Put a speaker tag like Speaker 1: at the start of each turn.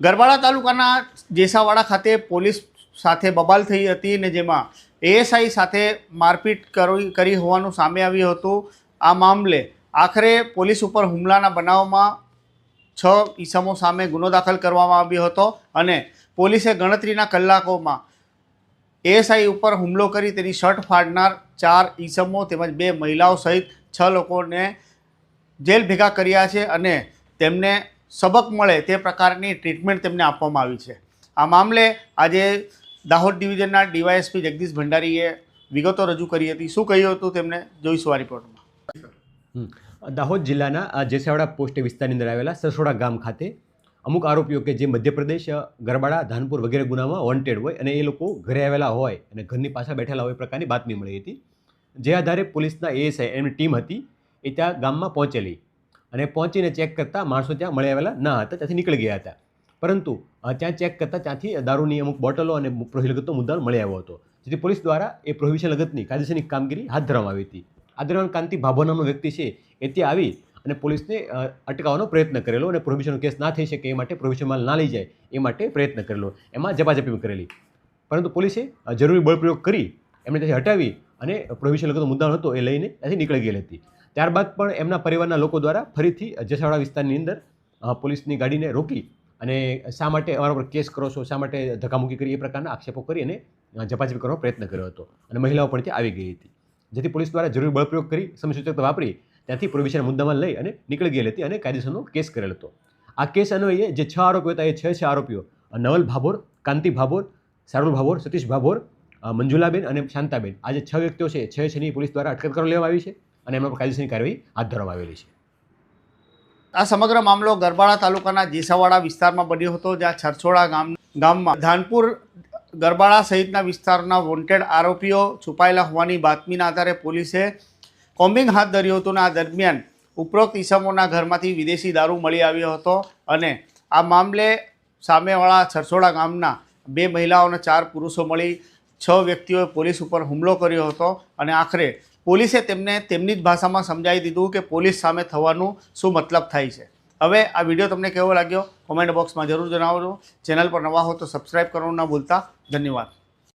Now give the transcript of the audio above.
Speaker 1: ગરબાડા તાલુકાના જેસાવાડા ખાતે પોલીસ સાથે બબાલ થઈ હતી ને જેમાં એએસઆઈ સાથે મારપીટ કરી હોવાનું સામે આવ્યું હતું. આ મામલે આખરે પોલીસ ઉપર હુમલાના બનાવમાં છ ઈસમો સામે ગુનો દાખલ કરવામાં આવ્યો હતો અને પોલીસે ગણતરીના કલાકોમાં એએસઆઈ ઉપર હુમલો કરી તેની શર્ટ ફાડનાર ચાર ઈસમો તેમજ બે મહિલાઓ સહિત છ લોકોને જેલ ભેગા કર્યા છે અને તેમને સબક મળે તે પ્રકારની ટ્રીટમેન્ટ તેમને આપવામાં આવી છે. આ મામલે આજે દાહોદ ડિવિઝનના ડીવાયએસપી જગદીશ ભંડારીએ વિગતો રજૂ કરી હતી. શું કહ્યું હતું તેમને જોઈશું આ રિપોર્ટમાં
Speaker 2: દાહોદ જિલ્લાના જેસાવાડા પોસ્ટ વિસ્તારની અંદર આવેલા સરસોડા ગામ ખાતે અમુક આરોપીઓ કે જે મધ્યપ્રદેશ, ગરબાડા, ધાનપુર વગેરે ગુનામાં વોન્ટેડ હોય અને એ લોકો ઘરે આવેલા હોય અને ઘરની પાછળ બેઠેલા હોય પ્રકારની બાતમી મળી હતી. જે આધારે પોલીસના એએસઆઈ એમની ટીમ હતી એ ત્યાં ગામમાં પહોંચેલી. અને પહોંચીને ચેક કરતાં માણસો ત્યાં મળી આવેલા ન હતા, ત્યાંથી નીકળી ગયા હતા. પરંતુ ત્યાં ચેક કરતાં ત્યાંથી દારૂની અમુક બોટલો અને પ્રોહિલગતનો લગતનો મુદ્દાઓ મળી આવ્યો હતો. જેથી પોલીસ દ્વારા એ પ્રોહિબિશન લગતની કાયદેસરની કામગીરી હાથ ધરવામાં આવી હતી. આ દરમિયાન કાંતિ ભાભો નામનો વ્યક્તિ છે, એ ત્યાં આવી અને પોલીસને અટકાવવાનો પ્રયત્ન કરેલો અને પ્રોહિબિશનનો કેસ ના થઈ શકે એ માટે પ્રોહિબિશન માલ ના લઈ જાય એ માટે પ્રયત્ન કરેલો. એમાં જપાજપી કરેલી. પરંતુ પોલીસે જરૂરી બળપ્રયોગ કરી એમણે ત્યાંથી હટાવી અને પ્રોહિબિશન લગતનો મુદ્દો હતો એ લઈને ત્યાંથી નીકળી ગયેલી હતી. ત્યારબાદ પણ એમના પરિવારના લોકો દ્વારા ફરીથી જસાવાડા વિસ્તારની અંદર પોલીસની ગાડીને રોકી અને શા માટે અમારા પર કેસ કરો છો, શા માટે ધક્કામુક્કી કરી, એ પ્રકારના આક્ષેપો કરી અને ઝપાઝપી કરવાનો પ્રયત્ન કર્યો હતો. અને મહિલાઓ પણ ત્યાં આવી ગઈ હતી. જેથી પોલીસ દ્વારા જરૂરી બળપ્રયોગ કરી સમયસૂચકતા વાપરી, ત્યાંથી પ્રોવિશન મુદ્દામાં લઈ અને નીકળી ગયેલી હતી અને કાયદેસરનો કેસ કરેલ હતો. આ કેસ અન્વયે જે છ આરોપીઓ હતા, એ છ છ આરોપીઓ નવલ ભાભોર, કાંતિ ભાભોર સારુલ ભાભોર, સતીશ ભાભોર મંજુલાબેન અને શાંતાબેન. આ જે છ વ્યક્તિઓ છે છ છની પોલીસ દ્વારા અટકાયત કરવા લેવામાં આવી છે. અને એમના પર કાયદેસરની કાર્યવાહી હાથ ધરવામાં આવેલી છે.
Speaker 1: આ સમગ્ર મામલો ગરબાડા તાલુકાના જેસાવાડા વિસ્તારમાં બન્યો હતો, જ્યાં છરછોડા ગામ ગામમાં ધાનપુર ગરબાડા સહિતના વિસ્તારના વોન્ટેડ આરોપીઓ છુપાયેલા હોવાની બાતમીના આધારે પોલીસે કોમ્બિંગ હાથ ધર્યું હતું અને આ દરમિયાન ઉપરોક્ત ઈસમોના ઘરમાંથી વિદેશી દારૂ મળી આવ્યો હતો અને આ મામલે સામેવાળા છરછોડા ગામના બે મહિલાઓ અને ચાર પુરુષો મળી છ વ્યક્તિઓએ પોલીસ ઉપર હુમલો કર્યો હતો અને આખરે પોલીસે તેમને તેમની જ ભાષામાં સમજાવી દીધું કે પોલીસ સામે થવાનું શું મતલબ થાય છે. હવે આ વીડિયો તમને કેવો લાગ્યો? કોમેન્ટ બોક્સમાં જરૂર જણાવજો. ચેનલ પર નવા હો તો સબસ્ક્રાઈબ કરવાનું ના ભૂલતા. ધન્યવાદ.